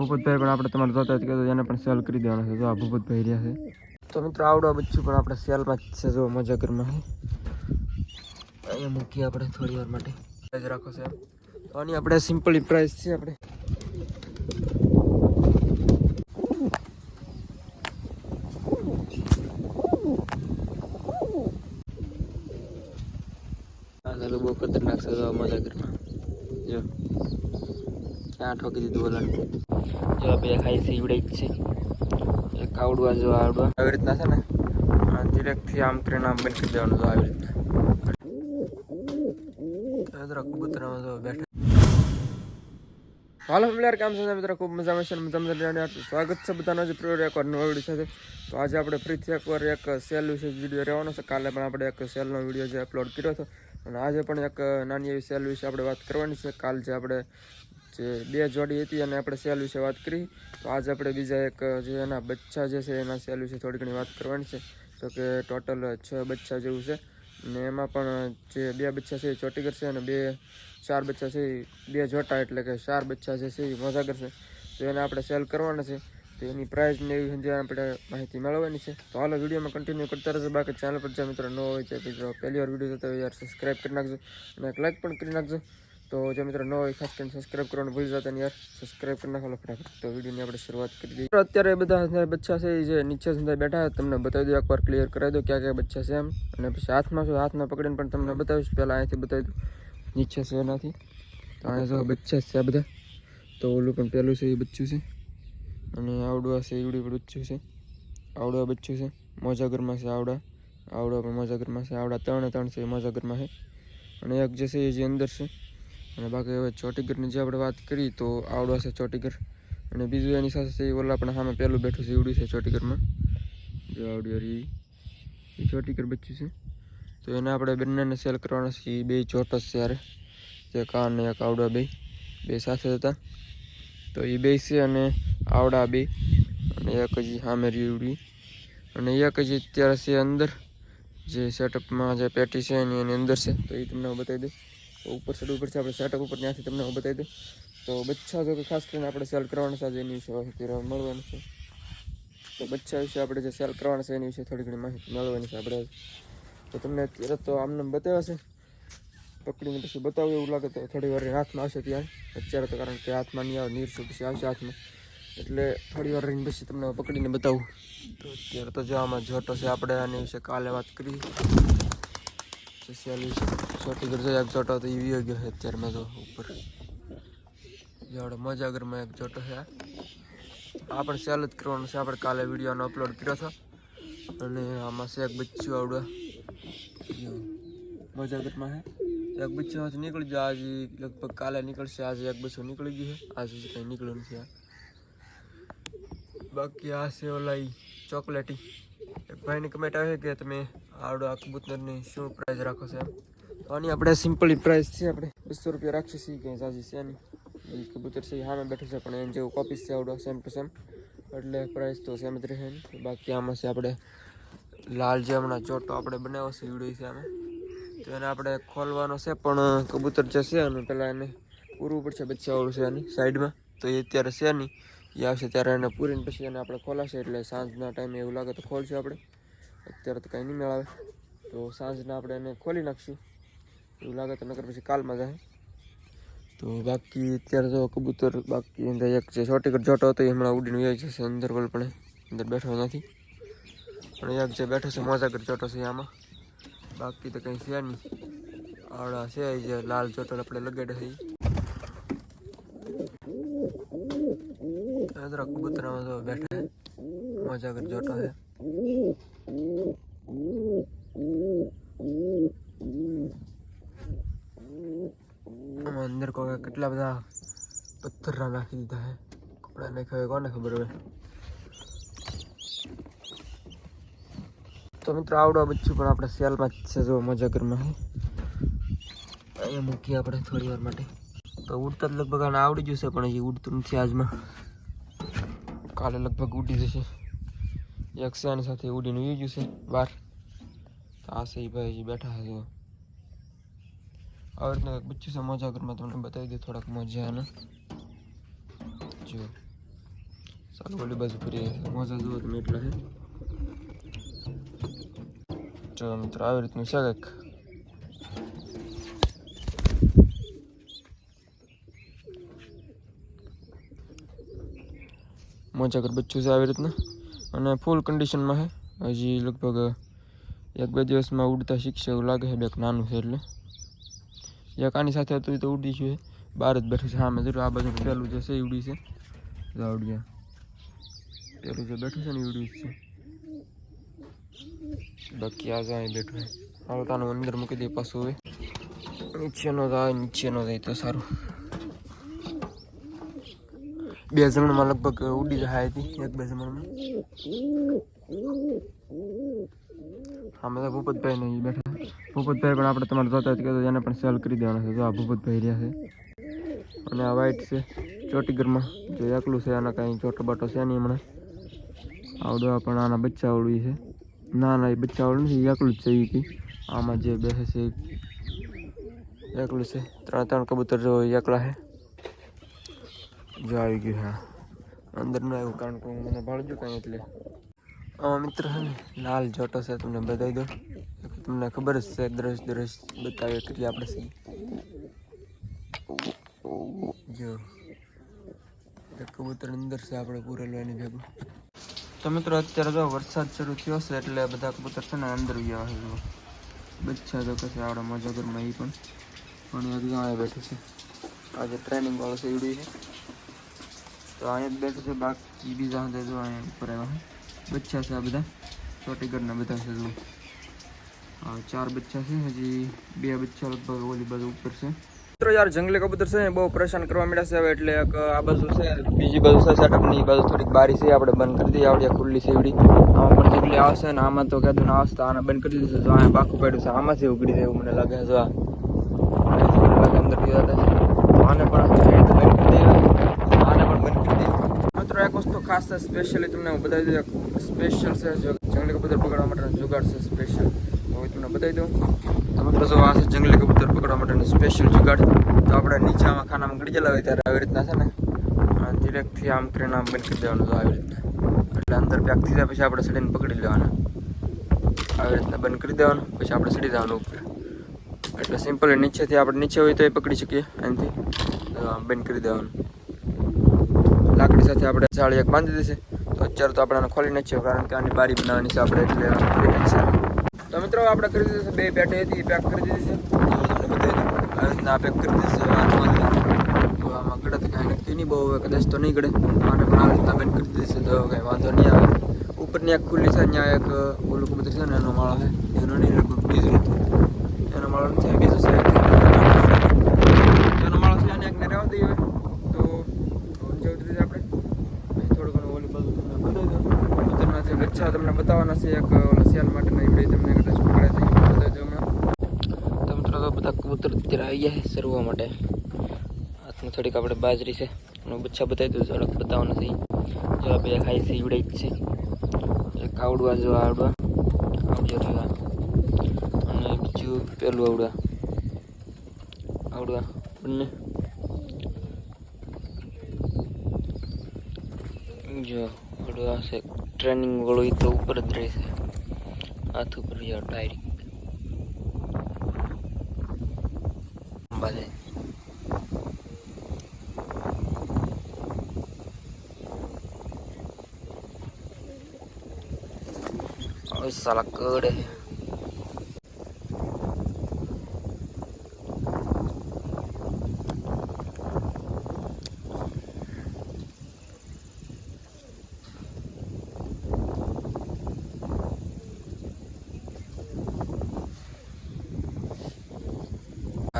ભૂપતભાઈ પણ આપણે તમારે જોતા જ કહેતો એને પણ સેલ કરી દેવાનો છે. જો આ ભૂપતભાઈ રહ્યા છે. તો મિત્રો, આવડો બચ્ચું પણ આપણે સેલમાં જ છે, જો મજાગરમાં છે અહીંયા મૂકીએ આપણે થોડી વાર માટે. જ રાખો છે. આની આપણે સિમ્પલી પ્રાઇસ છે આપણે. બહુ ખતરનાક છે, જો મજાગરમાં જો. ક્યાં ઠોકી દીધું ઓલાને. જો બે ખાઈ છે ઈવડે જ છે. એક આવડવા જો આવડવા આવી રીતના છે ને ડિરેક્ટથી આમ કરીને આમ કરી દેવાનું જો આવી રીતના. કબૂતરામાં જો બેઠા. હાલો ફ્લેર કામ છે મિત્રો? ખૂબ મજામાં છે રહેવાની હાર્દિક સ્વાગત છે બધાનો જે પ્રિય એકવાર નવો વીડિયો સાથે. તો આજે આપણે ફરીથી એકવાર એક સેલ વિશે વીડિયો રહેવાનો છે. કાલે પણ આપણે એક સેલનો વીડિયો જે અપલોડ કર્યો હતો. અને આજે પણ એક નાની એવી સેલ વિશે આપણે વાત કરવાની છે. કાલ જે આપણે જે બે જોડી હતી અને આપણે સેલ વિશે વાત કરી, તો આજે આપણે બીજા એક, જે એના બચ્ચા જે છે, એના સેલ વિશે થોડી ઘણી વાત કરવાની છે. તો કે ટોટલ છ બચ્ચા જેવું છે. અને એમાં પણ જે બે બચ્ચા છે એ ચોટી કરશે અને બે, ચાર બચ્ચા છે બે જોટા, એટલે કે ચાર બચ્ચા જે છે એ મજા કરશે. તો એને આપણે સેલ કરવાના છે. તો એની પ્રાઇઝ ને એવી સમજે આપણે માહિતી મેળવવાની છે. તો હાલો વિડીયોમાં કન્ટિન્યુ કરતા રહેશે બાકી ચેનલ પર જે મિત્રો ન હોય તે મિત્રો પહેલી વાર વીડિયો જોતા હોય યાર સબસ્ક્રાઈબ કરી નાખજો અને એક લાઇક પણ કરી નાખજો. તો જે મિત્રો ન હોય ખાસ કરીને સબસ્ક્રાઈબ કરવાનું ભૂલી જતા યાર. સબસ્ક્રાઈબ કરી નાખો ફટાફટ. તો વિડીયોની આપણે શરૂઆત કરી દઈએ. અત્યારે બધા બચ્ચા છે જે નીચે સુધી બેઠા તમને બતાવી દઉં, એકવાર ક્લિયર કરાવી દો ક્યાં ક્યાં બચ્ચા છે એમ. અને પછી હાથમાં શું, હાથમાં પકડીને પણ તમને બતાવીશ. પહેલાં અહીંથી બતાવી દઉં. નીચે છે એનાથી. તો અહીંયા જો બચ્ચા છે આ બધા. તો ઓલું પણ પહેલું છે, એ બચ્ચું છે. અને આવડવા છે એવડી પણ બચ્ચું છે. આવડવા બચ્ચું છે, મોજાગરમાં છે આવડા. આવડા પણ મોજાગરમાં છે. આવડા ત્રણે ત્રણ છે, એ મોજાગરમાં છે. અને એક જે છે, એ જે અંદર છે અને બાકી હવે ચોટીગરની જે આપણે વાત કરી તો આવડો છે ચોટીગર. અને બીજું એની સાથે છે ઓલા પણ સામે પહેલું બેઠું છે એવડું છે ચોટીગરમાં. જો આવડી હરી એ ચોટીગર બચ્ચું છે. તો એને આપણે બંનેને સેલ કરવાના છે એ બે ચોટસ છે યારે જે કાન ને એક આવડા બે. બે સાથે હતા. તો એ બે છે અને આવડા બે. અને એક હજી સામે રીવડી અને એક હજી અત્યારે છે અંદર. જે સેટઅપમાં જે પેટી છે એની એની અંદર છે. તો એ તમને બતાવી તો ઉપર ચડવું પડશે, આપણે સેટઅપ ઉપર ત્યાંથી તમને હું બતાવી દઉં. તો બચ્ચા જો કે ખાસ કરીને આપણે સેલ કરવાના છે એની વિશે માહિતી મળવાની છે. તો બચ્ચા વિશે આપણે જે સેલ કરવાના છે, એની વિશે થોડી ઘણી માહિતી મળવાની છે આપણે તો તમને અત્યારે તો આમને બતાવ્યા છે. પકડીને પછી બતાવું એવું લાગે તો થોડી વાર હાથમાં આવશે ત્યાં. અત્યારે તો કારણ કે હાથમાં નહીં આવે નીરશું પછી આવશે હાથમાં. એટલે થોડી વાર રહીને પછી તમને પકડીને બતાવું. તો અત્યારે તો જો આમાં જોટો છે આપણે, આની વિશે કાલે વાત કરી. વિશે છોટી ગરજો એક જોટો તો એવી ગયો છે અત્યારે મેં તો ઉપર. જોડે મજાગરમાં એક જોટો છે આ. પણ સેલ જ કરવાનો છે. આપણે કાલે વિડીયોનો અપલોડ કર્યો હતો અને આમાં શેક બચ્ચું આવડે. મજાગરમાં છે. એક બચ્ચું હાથ નીકળી ગયો. આજે લગભગ કાલે નીકળશે. આજે એક બચ્ચું નીકળી ગયું છે. આજે કંઈ નીકળ્યું નથી આ. બાકી આ છે ઓલા ચોકલેટી. એક ભાઈની કમેન્ટ આવે કે તમે આવડો આ કબૂતરની શું પ્રાઇસ રાખો છે આની આપણે સિમ્પલી પ્રાઇસ છે, આપણે બસો રૂપિયા રાખીએ છીએ કંઈ સાજી છે એની કબૂતર છે સામે બેઠું છે, પણ એમ જેવું કોપીસ છે, આવડો સેમ ટુ સેમ એટલે પ્રાઇસ તો સેમ જ રહે બાકી આમાં છે આપણે લાલ જે હમણાં ચોટો આપણે બનાવ્યો છે ઈવડો છે આમાં. તો એને આપણે ખોલવાનો છે, પણ કબૂતર જે છે, એનું પહેલાં એને પૂરવું પડશે બચ્ચાવાળું છે એની સાઈડમાં. તો એ અત્યારે છે નહીં. એ આવશે ત્યારે એને પૂરીને પછી એને આપણે ખોલાશે, એટલે સાંજના ટાઈમે એવું લાગે તો ખોલશું આપણે. અત્યારે તો કંઈ નહીં મેળાવે તો સાંજના આપણે એને ખોલી નાખશું. એવું લાગે તો નકર પછી કાલમાં જાય તો બાકી અત્યારે તો કબૂતર બાકી અંદર એક જે શોર્ટીકટ જોટો હતો એ હમણાં ઉડીને વહી જશે અંદર પણ. અંદર બેઠો નથી. પણ એક જે બેઠો છે મોજાગર જોટો છે આમાં. બાકી તો કંઈ છે નહીં. આવડા છે જે લાલ જોટો આપણે લગાડે છે કબૂતરામાં તો બેઠા મોજાગર જોટો છે. અંદર કોઈ કેટલા બધા પથ્થર નાખી દીધા છે કપડા નાખ્યા કોને ખબર હોય? તો મિત્રો, આવડો બચ્ચું પણ આપણે સેલમાં જ છે, જો મજા ઘરમાં અહીંયા મૂકીએ આપણે થોડી વાર માટે. તો ઉડતા જ લગભગ આને આવડી જશે, પણ હજી ઉડતું નથી આજમાં. કાલે લગભગ ઉડી જશે. એક છે સાથે ઉડીને ઉઈ ગયું છે બહાર. તો આ છે ભાઈ બેઠા છે. આવી રીતના બચ્ચું છે મોજાગરમાં તમને બતાવી દઉં, થોડાક મોજા જો. ચાલો ઓલી બાજુ ફરી મોજા જુઓ તમે એટલા છે. જો મિત્રો, આવી રીતનું છે કંઈક. મોજા કર બચ્ચું છે આવી રીતના. અને ફૂલ કન્ડિશનમાં છે હજી લગભગ એક બે દિવસમાં ઉડતા શીખશે એવું લાગે છે, બેક નાનું છે એટલે. એક આની સાથે હતું તો ઉડી છે. બહાર જ બેઠું છે હા મેં જોયું, આ બાજુ પહેલું જે છે ઉડી છે. ઉડ્યા જે બેઠું છે ને એ ઉડી છે. બાકી આ જાય બેઠું હાલ તાનું અંદર મૂકી દઈએ પાછું હવે. નીચેનો જાય નીચેનો જાય તો સારું. બે જમણમાં લગભગ ઉડી જાય હતી, એક બે જમણમાં હા તો ભૂપતભાઈ નહીં બેઠા. ભૂપતભાઈ પણ આપણે તમારે જોતા જ કહેતો એને પણ સેલ કરી દેવાના છે. જો આ ભૂપતભાઈ રહ્યા છે. અને આ વ્હાઈટ છે, ચોટીગરમાં. જો એકલું છે, આના કાંઈ ચોટો બાટો છે નહીં હમણાં. આવડવા પણ આના બચ્ચા આવડવી છે. ના ના, એ બચ્ચા આવડું નથી એકલું જ છે એ કંઈ આમાં જે બેસે છે એકલું છે. ત્રણ ત્રણ કબૂતર જો એકલા છે. જો આવી ગયું હા અંદર ન આવ્યું કારણ કે હું મને ભાળજો કાંઈ એટલે. આમાં મિત્ર છે ને, લાલ જોટો છે તમને બતાવી દો તમને ખબર જ છે દ્રશ દ્રશ બતાવીએ કરીએ આપણે જો. કબૂતર અંદર છે, આપણે પૂરેલો એની ભેગું. તો મિત્રો, અત્યારે જો વરસાદ શરૂ થયો છે, એટલે બધા કબૂતર છે ને અંદર ગયા હોય બચ્ચા તો કશે આપણે મજાગરમાં એ પણ. પણ એ બેઠું છે. આજે ટ્રેનિંગ વાળો છે એવડી છે. તો અહીંયા બેઠું છે, બાકી બીજા હતા જો અહીંયા ઉપર આવ્યા બચ્ચા છે આ બધા. ચોટીગઢના બધા છે જો. હા ચાર બચ્ચા છે, હજી બે બચ્ચા લગભગ ઓલી બાજુ ઉપર છે. મિત્રો યાર, જંગલી કબૂતર છે બહુ પરેશાન કરવા મળ્યા છે. હવે એટલે એક, આ બાજુ છે, બીજી બાજુ છે સેટઅપની બાજુ થોડીક બારી છે, આપણે બંધ કરી દઈએ. આવડી ખુલ્લી છે એવડી. આમાં પણ જેટલી આવશે ને, આમાં તો કહેતું ને આવશે આને બંધ કરી દીધું તો અહીંયા પાકું પડ્યું છે આમાંથી ઉગડી જાય મને લાગે છે અંદર ગયા હતા તો આને પણ બંધ કરી બંધ દઈએ મિત્રો, એક વસ્તુ ખાસ છે સ્પેશિયલી તમને હું બતાવી દઉં. સ્પેશિયલ છે જંગલી કબૂતર પકડવા માટેનો જુગાડ છે સ્પેશિયલ હવે તમને બતાવી દઉં. તો જો આ છે જંગલી કબૂતર પકડવા માટેનો સ્પેશિયલ જુગાડ તો આપણે નીચામાં ખાનામાં ગળી હોય ત્યારે આવી રીતના છે ને ડિરેક્ટથી આમ કરીને આમ બંધ કરી દેવાનું આવી રીતના. એટલે અંદર પેક થઈ જાય પછી આપણે સડીને પકડી લેવાના. આવી રીતના બંધ કરી દેવાનું, પછી આપણે સડી જવાનું ઉપર. એટલે સિમ્પલ નીચેથી આપણે નીચે હોય તો એ પકડી શકીએ અહીંથી. બંધ કરી દેવાનું. સાથે આપણે જાળી એક બાંધી દેશે તો અત્યારે તો આપણે ખોલી નાખીએ કારણ કે આની બારી બનાવવાની છે આપણે, એટલે તો મિત્રો, આપણે કરી દીધી છે, બે પેટે હતી પેક કરી દીધી છે. તો તમને બતાવી દઉં આવી રીતના પેક કરી દીધી છે તો આમાં ગળત કાંઈ નક્કી નહીં, બહુ હવે કદાચ તો નહીં ગળે. આને પણ આવી રીતના બેન કરી દીધી છે, તો કાંઈ વાંધો નહીં આવે. ઉપરની એક ખુલ્લી છે, ત્યાં એક ઓલું કબૂતર છે ને, એનો માળો છે. એનો નહીં બીજું એનો માળો નથી બીજું છે એનો માળો છે અને એકને રહેવા દઈએ તો નીચે ઉતરી જાય આપણે પછી થોડું ઘણું ઓલી બાજુ તમને બતાવી દઉં કબૂતરના જે બચ્ચા તમને બતાવવાના છે એક, ઓલા શિયાળ માટેના એ તમને કદાચ પકડે છે બતાવી દઉં તો મિત્રો તો બધા કબૂતર અત્યારે આવી ગયા છે સરવા માટે. હાથમાં થોડીક આપણે બાજરી છે, અને બચ્છા બતાવી દઉં ઝડપ બતાવવાના છે જો આ બે ખાઈ છે, ઈવડે જ છે. એક આવડવા જો આવડવા. આવડ્યો રહ્યો અને બીજું પેલું આવડવા. આવડવા, બંને. જો, આવડવા છે. ટ્રેનિંગ વાળો એ તો ઉપર જ રહેશે હાથ ઉપર જાઓ ડાયરેક્ટ બાજે ઓય સાલા કડે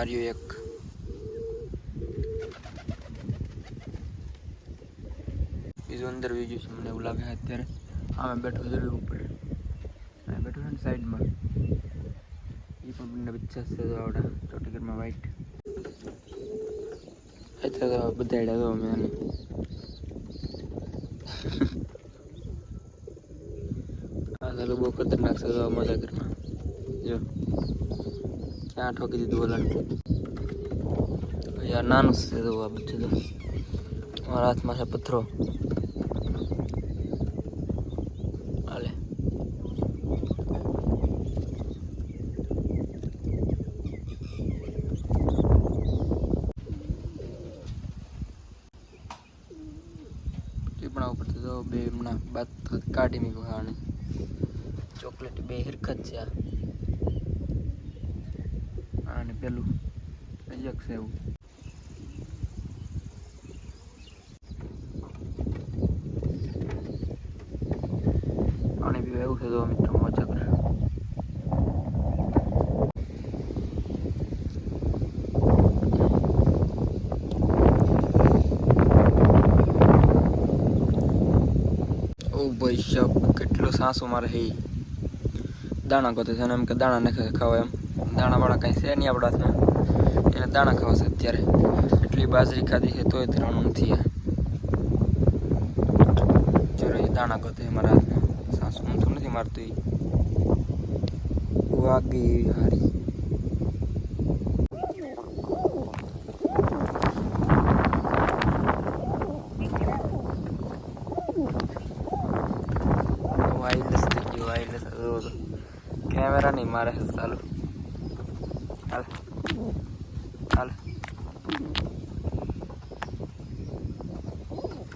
આર્યો એક બીજું અંદર બીજું છે મને એવું લાગે છે અત્યારે આમે બેઠો જરૂર ઉપર અહીં બેઠો છે ને સાઈડમાં એ પણ બંને બચ્ચા છે તો આવડા ચોટીગરમાં વાઈટ અત્યારે તો બધા એડા તો અમે આ ચાલો બહુ ખતરનાક છે મજા ઘરમાં જો ક્યાં ઠોકી દીધું ઓલા યાર નાનું છે તો આ બધું તો. મારા હાથમાં છે પથ્થરો. હાલે. ટીપણા ઉપર તો બે હમણાં બાદ કાઢી મૂકવાની ચોકલેટ બે હરકત છે આ. પેલું. અજક છે એવું. પાણી પીવા એવું છે તો મિત્રો મજા કરે. ઓ ભાઈ શબ કેટલો સાસુ મારે હે. દાણા ગોતે છે એમ કે દાણા નાખે ખાવા એમ. દાણા વાળા કાંઈ છે નહીં આપણા હાથમાં એને દાણા ખાવા છે અત્યારે. એટલી બાજરી ખાધી છે તોય ધરાણું નથી આ ચલો એ દાણા ગોતે છે મારા હાથમાં. સાસુ ઊંધું નથી મારતું એ વાગી હારી. વાયરલેસ થઈ ગયું વાયરલેસ કેમેરા નહીં મારે છે ચાલુ. હાલ હાલ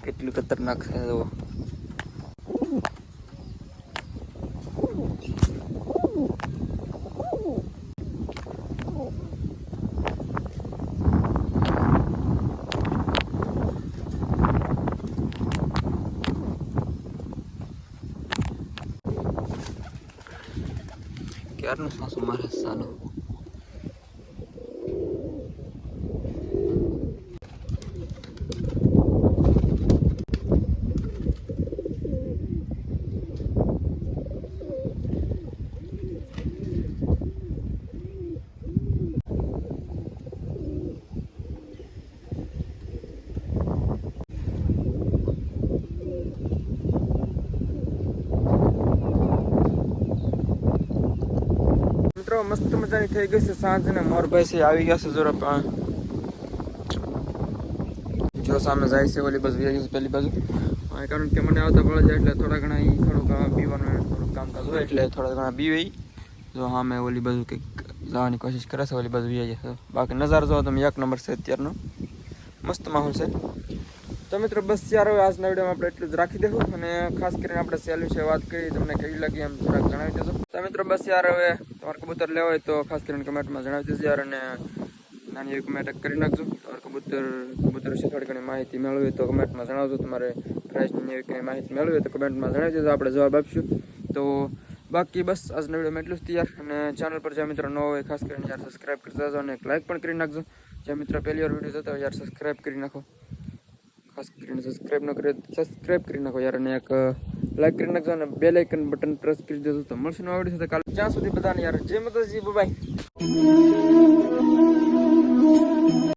કેટલું ખતરનાક છે તો ક્યારનું સાસુ મારે ચાલુ મિત્રો મસ્ત મજાની થઈ ગઈ છે સાંજ ને મોરભાઈ છે આવી ગયા છે જરા પણ. જો સામે જાય છે ઓલી બાજુ છે પેલી બાજુ. કારણ કે મને આવતા પડે છે એટલે થોડા ઘણા એ થોડુંક પીવાનું થોડુંક કામકાજ હોય એટલે થોડા ઘણા પીવે જો હા મેં ઓલી બાજુ કંઈક જવાની કોશિશ કરે છે, ઓલી બાજુ વી જાય બાકી નજારો જોવો તમે, એક નંબર છે અત્યારનો. મસ્ત માહોલ છે. તો મિત્રો, બસ યાર, હવે આજના વિડીયોમાં આપણે એટલું જ રાખી દેવું અને ખાસ કરીને આપણે સેલ વિશે વાત કરી, તમને કેવી લાગી એમ થોડાક જણાવી દેજો. તો મિત્રો, બસ યાર હવે તમારે કબૂતર લેવા હોય તો ખાસ કરીને કમેન્ટમાં જણાવી દેજો યાર અને નાની એવી કમેન્ટ કરી નાખજો. તમારે કબૂતર કબૂતર વિશે થોડી ઘણી માહિતી મેળવી તો કમેન્ટમાં જણાવજો. તમારે પ્રાઇસની એવી કંઈ માહિતી મેળવી તો કમેન્ટમાં જણાવી દેજો આપણે જવાબ આપીશું. તો બાકી બસ, આજના વિડીયોમાં એટલું જ તૈયાર. અને ચેનલ પર જે મિત્રો ન હોય, ખાસ કરીને યાર સબસ્ક્રાઈબ કરી દેજો અને એક લાઇક પણ કરી નાખજો. જે મિત્રો પહેલી વાર વીડિયો જોતા હોય, યાર સબસ્ક્રાઈબ કરી નાખો. ખાસ કરીને સબસ્ક્રાઇબ ન કરે સબસ્ક્રાઇબ કરી નાખો યાર અને એક લાઈક કરી નાખજો અને બે લાઇકન બટન પ્રેસ કરી દેજો તો મળશે નવા વીડિયો સાથે. કાલે જ્યાં સુધી બધાને યાર, જય માતાજી બાય